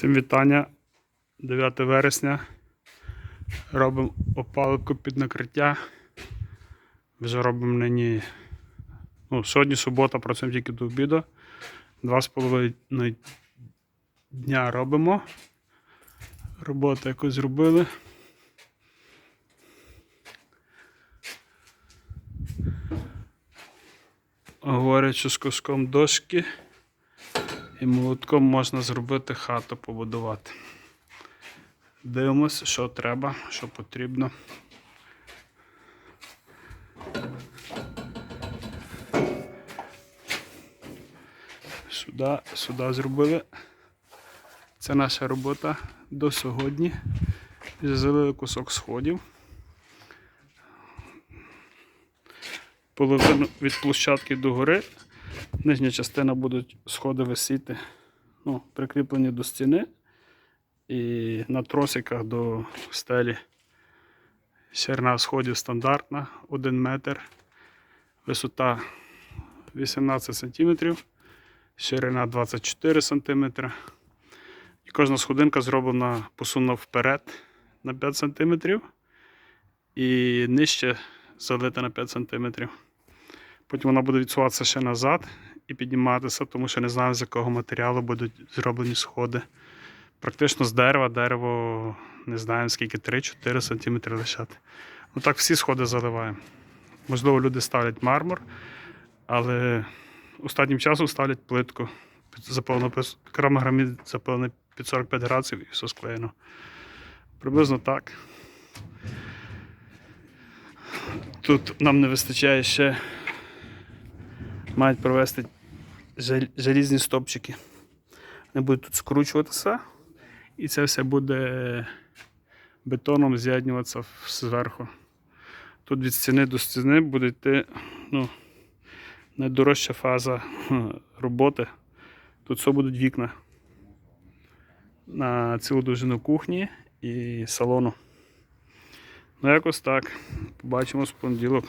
Всім вітання. 9 вересня. Робимо опалубку під накриття. Вже робимо нині. Ну, сьогодні субота, працюємо тільки до обіду. Два з половиною дня робимо. Роботу якусь зробили. Говорять, що з куском дошки і молотком можна зробити хату побудувати. Дивимося, що треба, що потрібно. Сюди, сюди зробили. Це наша робота до сьогодні. Залили кусок сходів. Половину від площадки до гори. Нижня частина будуть сходи висіти, ну, прикріплені до стіни і на тросиках до стелі. Ширина сходів стандартна 1 метр, висота 18 см, ширина 24 см. І кожна сходинка зроблена посунута вперед на 5 см і нижче залита на 5 см. Потім вона буде відсуватися ще назад і підніматися, тому що не знаю, з якого матеріалу будуть зроблені сходи. Практично з дерева, дерево не знаю скільки, 3-4 см лишати. Ну так всі сходи заливаємо. Можливо, люди ставлять мармур, але останнім часом ставлять плитку. Запалено керамограмід запалений під 45 градусів і все склеєно. Приблизно так. Тут нам не вистачає ще мають провести залізні стопчики. Вони будуть тут скручуватися, і це все буде бетоном з'єднуватися в- зверху. Тут від стіни до стіни буде йти ну, найдорожча фаза роботи. Тут все будуть вікна на цілу довжину кухні і салону. Ну, якось так. Побачимо з понеділок.